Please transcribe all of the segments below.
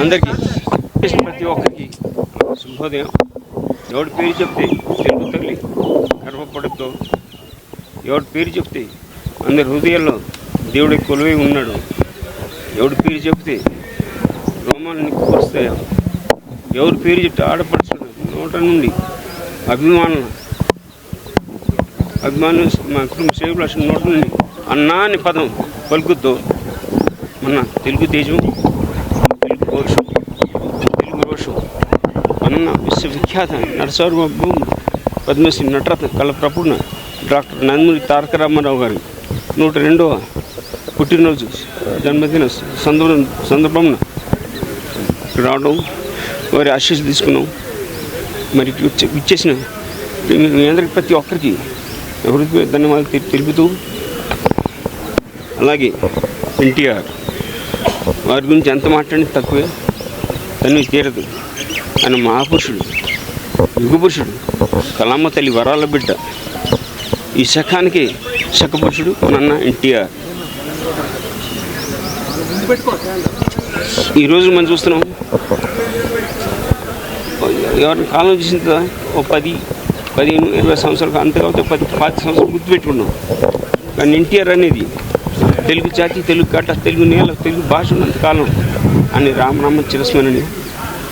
అందరికీ ప్రతి ఒక్కరికి శుభోదయం. ఎవడి పేరు చెప్తే తెలుగు తల్లి గర్వపడుతూ ఎవడి పేరు చెప్తే అందరి హృదయాల్లో దేవుడి కొలువై ఉన్నాడు. ఎవడి పేరు చెప్తే రోమాన్ని నిప్పుకొస్తాయో ఎవరి పేరు చెప్తే ఆడపడుచున్నాడు నోట నుండి అభిమానులు అభిమానులు మా కుటుంబ సేవలు అసలు నోట నుండి అన్నా అని పదం పలుకుతో మన తెలుగు తేజం తెలుగు పౌరుషం తెలుగు రోషం విఖ్యాత విశ్వవిఖ్యాత పద్మశ్రీ నటరత్న కళప్రపూర్ణ డాక్టర్ నందమూరి తారక రామారావు గారి నూట రెండవ పుట్టినరోజు జన్మదిన సందర్భం సందర్భంన రావడం వారి ఆశీస్సు తీసుకున్నాం. మరి ఇచ్చేసిన మీ అందరికి ప్రతి ఒక్కరికి హృదయ ధన్యవాదాలు తెలుపుతూ అలాగే ఎన్టీఆర్ వారి గురించి ఎంత మాట్లాడినా తక్కువే తను తీరదు. ఆయన మహాపురుషుడు యుగపురుషుడు కలామ తల్లి వరాల బిడ్డ. ఈ శకానికి శకపురుషుడు నన్న ఎన్టీఆర్. ఈరోజు మనం చూస్తున్నాం ఎవరిని కాలం చేసిన కదా ఓ పది పదిహేను ఇరవై సంవత్సరాలు అంతే పది పాతి సంవత్సరాలు గుర్తుపెట్టుకున్నాం కానీ ఎన్టీఆర్ అనేది తెలుగు జాతి తెలుగు కట్ట తెలుగు నేల తెలుగు భాష ఉన్నంత కాలం అని రామనామ చిరస్మరణి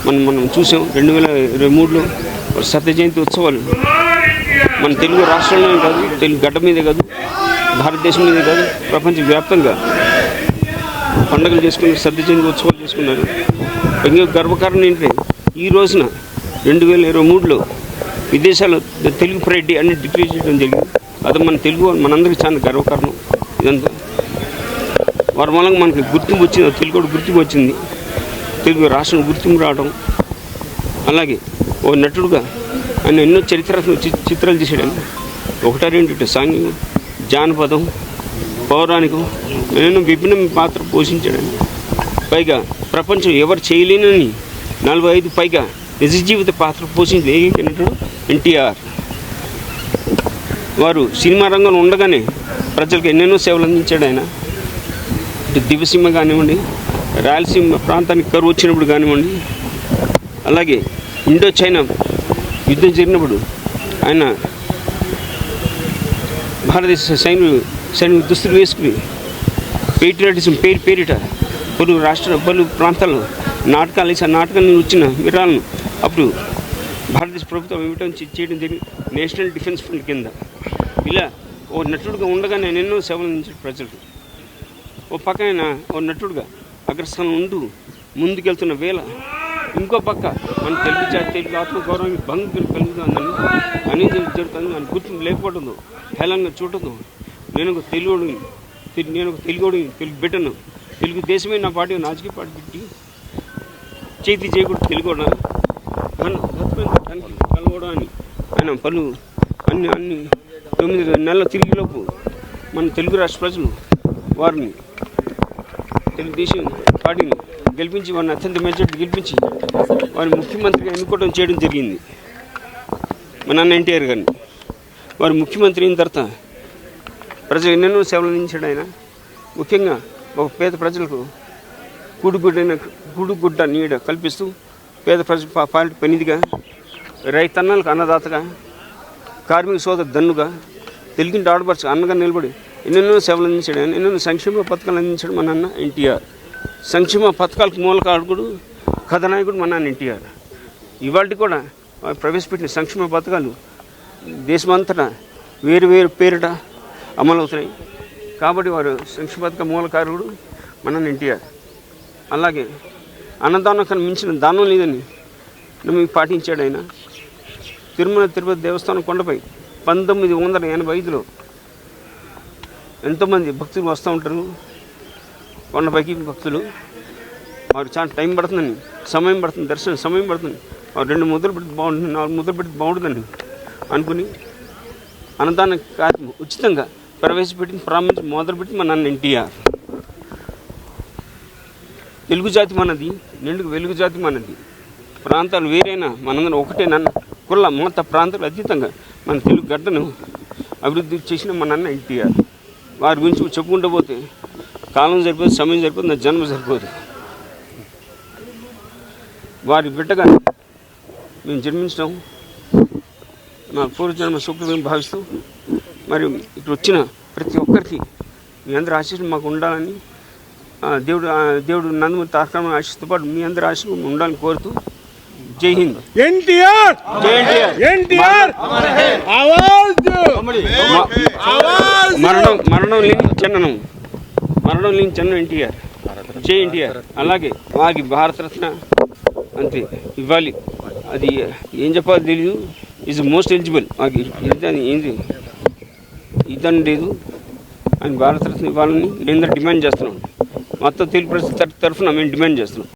మనం మనం చూసాం. రెండు వేల ఇరవై మూడులో సత్య జయంతి ఉత్సవాలు. మన తెలుగు రాష్ట్రంలోనే కాదు తెలుగు గడ్డ మీదే కాదు భారతదేశం మీదే కాదు ప్రపంచవ్యాప్తంగా పండుగలు చేసుకున్నారు సత్య జయంతి ఉత్సవాలు చేసుకున్నారు. ఇంకా గర్వకారణం ఏంటంటే ఈ రోజున రెండు వేల ఇరవై మూడులో విదేశాల్లో ద- తెలుగు ప్రైడ్ అని డిక్లేర్ చేయడం జరిగింది. అది మన తెలుగు మనందరికీ చాలా గర్వకారణం ఇదంతా. వారి మూలంగా మనకి గుర్తింపు వచ్చింది తెలుగు కూడా గుర్తింపు వచ్చింది. తెలుగు రాష్ట్రం గుర్తింపు రావడం. అలాగే ఓ నటుడుగా ఆయన ఎన్నో చరిత్రాత్మక చిత్రాలు చేశాడు. ఒకటా రెండు సాంఘికం జానపదం పౌరాణికం ఎన్నో విభిన్న పాత్ర పోషించాడని పైగా ప్రపంచం ఎవరు చేయలేనని నలభై ఐదు పైగా నిజ జీవిత పాత్ర పోషించింది ఏకైక నటుడు ఎన్టీఆర్. వారు సినిమా రంగంలో ఉండగానే ప్రజలకు ఎన్నెన్నో సేవలు అందించాడు ఆయన. ఇటు కానివ్వండి రాయలసీమ ప్రాంతానికి కరువు వచ్చినప్పుడు కానివ్వండి అలాగే ఇండో చైనా యుద్ధం జరిగినప్పుడు ఆయన భారతదేశ సైన్యులు సైనిక దుస్తులు వేసుకుని పేట్రియాటిజం పేరు పేరిట పలు రాష్ట్ర పలు ప్రాంతాల్లో నాటకాలు వేసి ఆ నాటకాన్ని వచ్చిన విరాలను అప్పుడు భారతదేశ ప్రభుత్వం ఇవ్వటం చేయడం జరిగింది నేషనల్ డిఫెన్స్ ఫండ్ కింద ఇలా ఓ నటుడుగా ఉండగా నేను ఎన్నో సేవలు అందించాడు ప్రజలకు. ఓ పక్కన ఓ నటుడుగా అగ్రస్థానం ఉంటూ ముందుకెళ్తున్న వేళ ఇంకో పక్క మన తెలుగు జాతి తెలుగు ఆత్మగౌరవం భంగం కలుగుతుందని అనేది జరుగుతుంది మన గుర్తింపు లేకపోవడంతో హేళంగా చూడదు నేను ఒక తెలుగుడిని నేను ఒక తెలుగుడిని తెలుగు బిడ్డను తెలుగు దేశమే నా పార్టీ రాజకీయ పార్టీ పెట్టి చేతి చేయకూడదు తెలుగుడా మన బతుకుని కలవడం అని ఆయన పలు అన్ని అన్ని తొమ్మిది నెలల తిరిగిలోపు మన తెలుగు రాష్ట్ర ప్రజలు వారిని తెలుగుదేశం పార్టీని గెలిపించి వారిని అత్యంత మెజార్టీ గెలిపించి వారిని ముఖ్యమంత్రిగా ఎన్నుకోవడం చేయడం జరిగింది. మా నాన్న ఎన్టీఆర్ గారిని. వారు ముఖ్యమంత్రి అయిన తర్వాత ప్రజలు ఎన్నెన్నో సేవలు అందించాడు ఆయన. ముఖ్యంగా ఒక పేద ప్రజలకు కూడుగుడ్డైన కూడుగుడ్డ నీడ కల్పిస్తూ పేద ప్రజలు పా- పనిదిగా రైతన్నలకు అన్నదాతగా కార్మిక సోదరు దన్నుగా తెలుగింటి ఆడపరచు అన్నగా నిలబడి ఎన్నెన్నో సేవలు అందించాడు. ఎన్నెన్నో సంక్షేమ పథకాలు అందించాడు మా నాన్న ఎన్టీఆర్. సంక్షేమ పథకాలకు మూలకారకుడు కథనాయకుడు మా నాన్న ఎన్టీఆర్. ఇవాళ కూడా వారు ప్రవేశపెట్టిన సంక్షేమ పథకాలు దేశమంతటా వేరు వేరు పేరిట అమలవుతున్నాయి కాబట్టి వారు సంక్షేమ పథక మూలకారకుడు మా నాన్న ఎన్టీఆర్. అలాగే అన్నదానం కన్నా మించిన దానం లేదని నమ్మి పాటించాడు ఆయన. తిరుమల తిరుపతి దేవస్థానం కొండపై పంతొమ్మిది వందల ఎనభై ఐదులో ఎంతోమంది భక్తులు వస్తూ ఉంటారు. కొండపైకి భక్తులు. వారు చాలా టైం పడుతుందని సమయం పడుతుంది. దర్శనం సమయం పడుతుంది. వారు రెండు ముద్రలు పెడితే బాగుంటుంది నాలుగు ముద్రలు పెడితే బాగుంటుందని అనుకుని అన్నదాన కార్యక్రమం ఉచితంగా ప్రవేశపెట్టింది ప్రారంభించి మొదలుపెట్టి మా నాన్న ఎన్టీఆర్. తెలుగు జాతి మనది నిండుకు వెలుగు జాతి మనది. ప్రాంతాలు వేరైనా మనందరం ఒకటే నన్న కుల మత ప్రాంతాలు అతీతంగా మన తెలుగు గడ్డను అభివృద్ధి చేసిన మా నాన్న ఎన్టీఆర్. వారి గురించి చెప్పుకుంటూ పోతే కాలం సరిపోదు సమయం సరిపోదు నా జన్మ సరిపోదు. వారి బిడ్డగా మేము జన్మించడం మా పూర్వజన్మ సుఖం భావిస్తూ మరి ఇక్కడ వచ్చిన ప్రతి ఒక్కరికి మీ అందరి ఆశీస్సులు మాకు ఉండాలని దేవుడు దేవుడు నందమూరి తారకరామ ఆశీస్సుతో పాటు మీ అందరి ఆశీస్సులు ఉండాలని కోరుతూ జై హింద్. ఎన్టీఆర్! జై ఎన్టీఆర్! మరణం మరణం మరణం లేని చెన్నం ఎన్టీఆర్. జై ఎన్టీఆర్. అలాగే మాకి భారతరత్న అంతే ఇవ్వాలి. అది ఏం చెప్పాలో తెలియదు ఈజ్ మోస్ట్ ఎలిజిబుల్ మాకు ఇదని ఏంది? ఇదని లేదు. ఆయన భారతరత్న ఇవ్వాలని నేను డిమాండ్ చేస్తున్నాం. మొత్తం తెలుగు ప్రజల తరఫున మేము డిమాండ్ చేస్తున్నాం.